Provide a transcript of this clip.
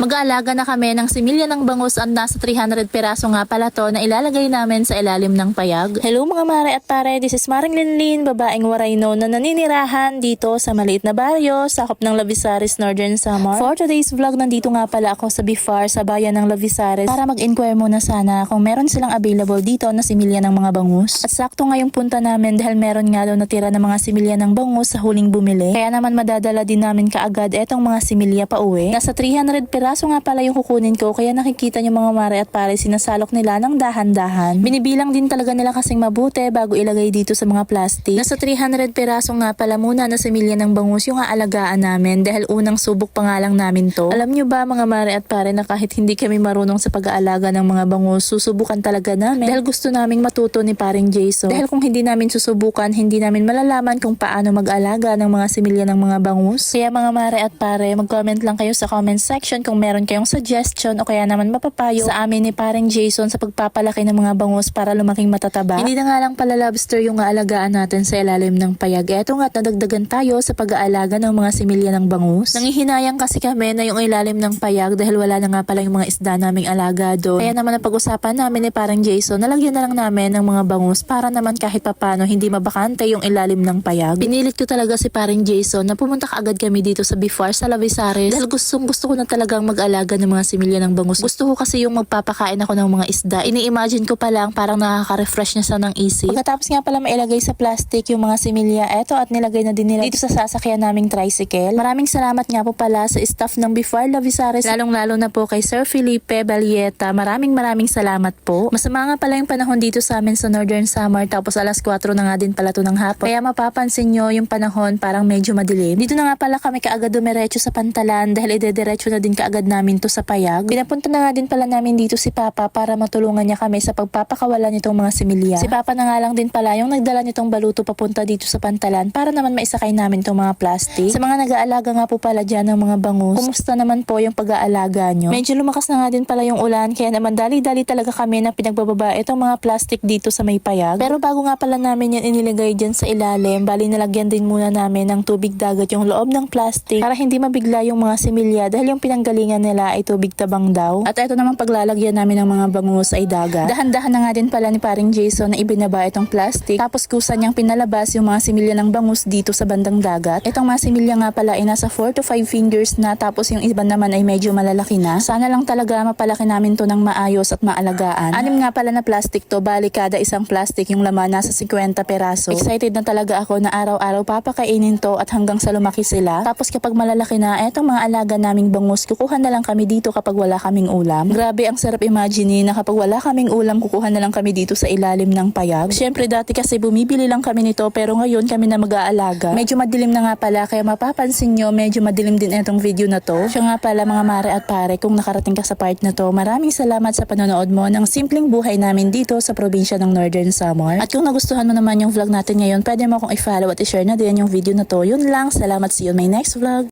Mag-aalaga na kami ng similya ng bangus at nasa 300 peraso nga pala to na ilalagay namin sa ilalim ng payag. Hello mga mare at pare, this is Maring Linlin, babaeng warayno na naninirahan dito sa maliit na baryo, sakop ng Lavisaris, Northern Samar. For today's vlog, nandito nga pala ako sa Bifar, sa bayan ng Lavisaris para mag-inquire muna sana kung meron silang available dito na similya ng mga bangus. At sakto nga yung punta namin dahil meron nga daw natira ng mga similya ng bangus sa huling bumili. Kaya naman madadala din namin kaagad etong mga similya pa uwi. Nasa 300 piraso nga pala yung kukunin ko kaya nakikita niyo mga mare at pare sinasalok nila ng dahan-dahan. Binibilang din talaga nila kasing mabuti bago ilagay dito sa mga plastic. Nasa 300 piraso nga pala muna na similya ng bangus yung aalagaan namin dahil unang subok pa nga lang namin to. Alam niyo ba mga mare at pare na kahit hindi kami marunong sa pag-aalaga ng mga bangus, susubukan talaga namin dahil gusto naming matuto ni paring Jason. Dahil kung hindi namin susubukan, hindi namin malalaman kung paano mag-alaga ng mga similya ng mga bangus. Kaya mga mare at pare, mag-comment lang kayo sa comment section kung meron kayong suggestion o kaya naman mapapayo sa amin ni paring Jason sa pagpapalaki ng mga bangus para lumaking matataba. Hindi na nga lang pala lobster yung aalagaan natin sa ilalim ng payag. Eto nga, nadagdagan tayo sa pag-aalaga ng mga similya ng bangus. Nangihinayang kasi kami na yung ilalim ng payag dahil wala na nga pala yung mga isda naming alaga doon. Kaya naman napag-usapan namin ni parang Jason, nalagyan na lang namin ng mga bangus para naman kahit papano hindi mabakante yung ilalim ng payag. Pinilit ko talaga si paring Jason na pumunta kaagad kami dito sa Bifar sa Lavisares dahil gustong gusto ko na talagang mag-alaga ng mga similya ng bangus. Gusto ko kasi yung magpapakain ako ng mga isda. Ini-imagine ko pa lang parang nakaka-refresh niya sa ng isip. Pagkatapos nga pala mailagay sa plastic yung mga similya, eto at nilagay na din nila dito sa sasakyan naming tricycle. Maraming salamat nga po pala sa staff ng Bifar Lavisares, lalong-lalo na po kay Sir Felipe Balieta. Maraming maraming salamat po. Masama nga pala yung panahon dito sa amin sa Northern Summer tapos alas 4 na nga din pala to ng hapon. Kaya mapapansin nyo yung panahon parang medyo madilim. Dito na nga pala kami kaagad dumiretso sa pantalan dahil idediretso na din kaagad namin to sa payag. Pinapunta na nga din pala namin dito si Papa para matulungan niya kami sa pagpapakawalan nitong mga similya. Si Papa na nga lang din pala yung nagdala nitong baluto papunta dito sa pantalan para naman maisakay namin tong mga plastic. Sa mga nag-aalaga nga po pala dyan ng mga bangus, kumusta naman po yung pag-aalaga nyo? Medyo lumakas na nga din pala yung ulan kaya naman dali-dali talaga kami na pinagbababa itong mga plastic dito sa may payag. Pero bago nga pala namin yan inilagay dyan sa ilalim, bali nalagyan din muna namin ng tubig dagat yung loob ng plastic para hindi mabigla yung mga similya dahil yung pinanggalingan nila ay tubig tabang daw. At ito naman paglalagyan namin ng mga bangus ay dagat. Dahan-dahan na nga din pala ni paring Jason na ibinaba itong plastic tapos kusa niyang pinalabas yung mga similya ng bangus dito sa bandang dagat. Itong mga similya nga pala ay nasa 4 to 5 fingers na tapos yung iba naman ay medyo malalaki na. Sana lang talaga mapalaki namin to ng maayos at maalagaan. Anim nga pala na plastic to, bali kada isang plastic yung laman nasa 50 peraso. Excited na talaga ako na araw-araw papakainin to at hanggang sa lumaki sila. Tapos kapag malalaki na, etong mga alaga naming bangus, na lang kami dito kapag wala kaming ulam. Grabe ang sarap imagine na kapag wala kaming ulam, kukuha na lang kami dito sa ilalim ng payag. Siyempre dati kasi bumibili lang kami nito pero ngayon kami na mag-aalaga. Medyo madilim na nga pala kaya mapapansin nyo medyo madilim din itong video na to. Siya nga pala mga mare at pare kung nakarating ka sa part na to, maraming salamat sa panonood mo ng simpleng buhay namin dito sa probinsya ng Northern Samar. At kung nagustuhan mo naman yung vlog natin ngayon, pwede mo akong i-follow at i-share na din yung video na to. Yun lang, salamat see you on my next vlog.